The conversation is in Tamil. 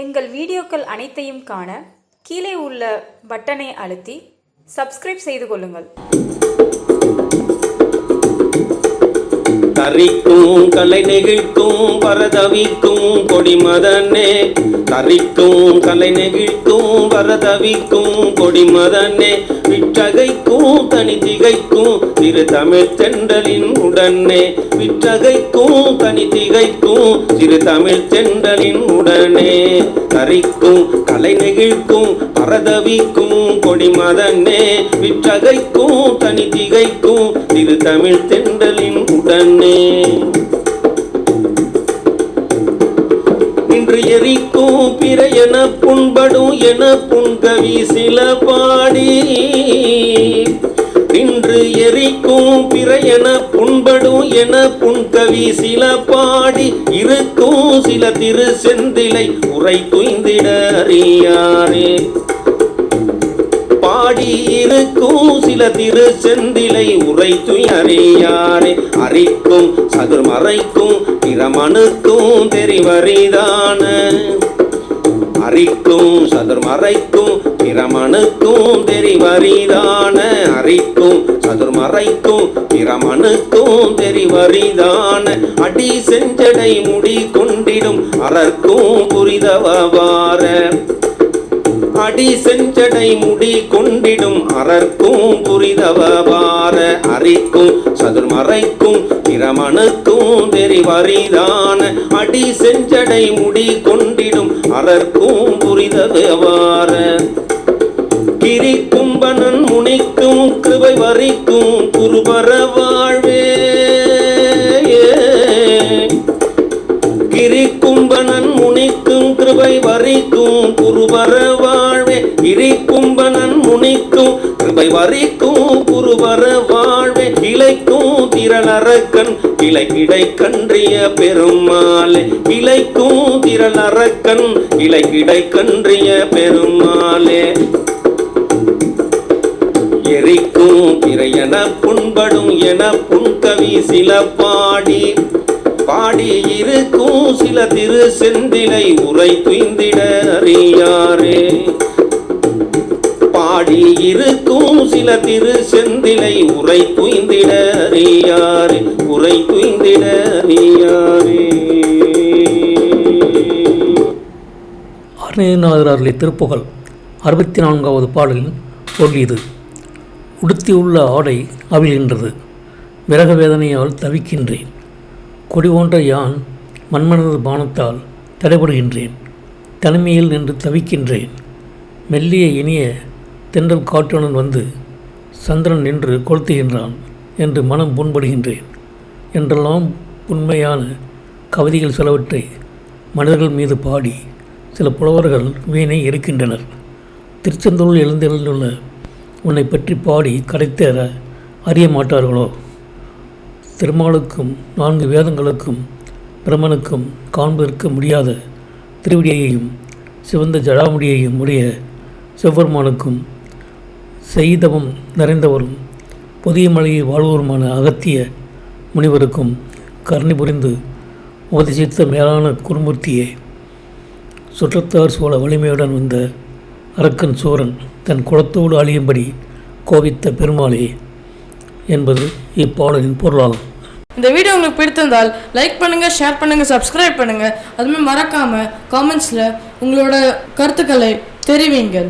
எங்கள் வீடியோக்கள் அனைத்தையும் காண கீழே உள்ள பட்டனை அழுத்தி சப்ஸ்கிரைப் செய்து கொள்ளுங்கள். தரிக்கும் கலை நெகிழ்க்கும் பரதவிக்கும் கொடிமதனே தரிக்கும் கலை நெகிழ்க்கும் வரதவிக்கும் கொடிமதனே விற்றகைக்கும் தனி திகைக்கும் திரு தமிழ் தென்றலின் உடனே விற்றகைக்கும் தனி திகைக்கும் திரு தமிழ் தென்றலின் உடனே. தரிக்கும் கலை நெகிழ்க்கும் பரதவிக்கும் கொடிமதனே விற்றகைக்கும் தனி திகைக்கும் திரு தமிழ் தென்றலின் உடனே. நின்று எரிக்கும் பிற என புண்படும் என புண்கவி சில பாடி. நின்று எரிக்கும் பிற என புண்படும் என புண்கவி சில பாடி. இருக்கும் சில திரு செந்திலை உரை துய்ந்திட அறியாரே. இருக்கும் சில திரு செந்திலை உரைத்து அறியாரே அரிக்கும் சதுர்மறைக்கும் பிரமனுக்கும் தெரிவரிதான அரிக்கும் சதுர்மறைக்கும் பிரமனுக்கும் தெரிவரிதான அரிக்கும் சதுர்மறைக்கும் பிரமனுக்கும் தெரிவரிதான அடி செஞ்சடை முடி கொண்டிடும் அறக்கும் புரிதவார அடி செஞ்சடை முடி கொண்டிடும் அறர்க்கும் புரிதவார அரிக்கும் சதுர்மறைக்கும் பிரமணுக்கும் தெரிவரிதான அடி செஞ்சடை முடி கொண்டிடும் அறர்க்கும் புரிதவார கிரி கும்பனன் முனிக்கும் கிருவை வரிக்கும் குருபர வாழ்வே. கிரி கும்பனன் முனிக்கும் கிருபை வரிக்கும் குருபர வாழ்வே கும்பனன் முனிக்கும் கிருபை வரிக்கும் குருவர வாழ்வே. இலைக்கும் திரளரக்கன் இலை கிடை கன்றிய பெருமாளே. இலைக்கும் திரளரக்கன் இலை கிடை கன்றிய பெருமாளே. எரிக்கும் பிறையன புண்படும் என புன்கவி சில பாடி. பாடி இருக்கும் சில திரு செந்திலை உரை துய்ந்திட அறியாரே. பாடி இருக்கும் சில திரு செந்திலை உரை துய்ந்திட அறியாரே உரை துய்ந்திட அறியாரே திருப்புகழ் அறுபத்தி நான்காவது பாடலின் பொருள் இது. உடுத்தியுள்ள ஆடை அவிழ்கின்றது. விரக வேதனையால் தவிக்கின்றேன். கொடி போன்ற யான் மண்மனது பானத்தால் தடைபடுகின்றேன். தனிமையில் நின்று தவிக்கின்றேன். மெல்லிய இனிய தென்றல் காற்றுடன் வந்து சந்திரன் நின்று கொளுத்துகின்றான் என்று மனம் புண்படுகின்றேன். என்றெல்லாம் உண்மையான கவிதைகள் சிலவற்றை மனிதர்கள் மீது பாடி சில புலவர்கள் வீணை இருக்கின்றனர் திருச்செந்தூரில் எழுந்தெழுந்துள்ள உன்னை பற்றி பாடி கடைத்தேற அறிய மாட்டார்களோ? திருமாலுக்கும் நான்கு வேதங்களுக்கும் பிரமனுக்கும் காண்பதற்க முடியாத திருவடியையும் சிவந்த ஜடாமுடியையும் உடைய சிவபெருமானுக்கும் செய்தவம் நிறைந்தவரும். புதிய மலையில் வாழ்வோருமான அகத்திய முனிவருக்கும் கருணை புரிந்து உபதேசித்த மேலான குருமூர்த்தியே சுற்றத்தார் சோழ வலிமையுடன் வந்த அரக்கன் சூரன் தன் குலத்தோடு அழியும்படி கோபித்த பெருமாளே என்பது இப்பாடலின் பொருளாகும். இந்த வீடியோ உங்களுக்கு பிடித்திருந்தால் லைக் பண்ணுங்கள் ஷேர் பண்ணுங்கள் சப்ஸ்கிரைப் பண்ணுங்கள் அதுமாதிரி மறக்காமல் காமெண்ட்ஸில் உங்களோட கருத்துக்களை தெரிவிங்கள்.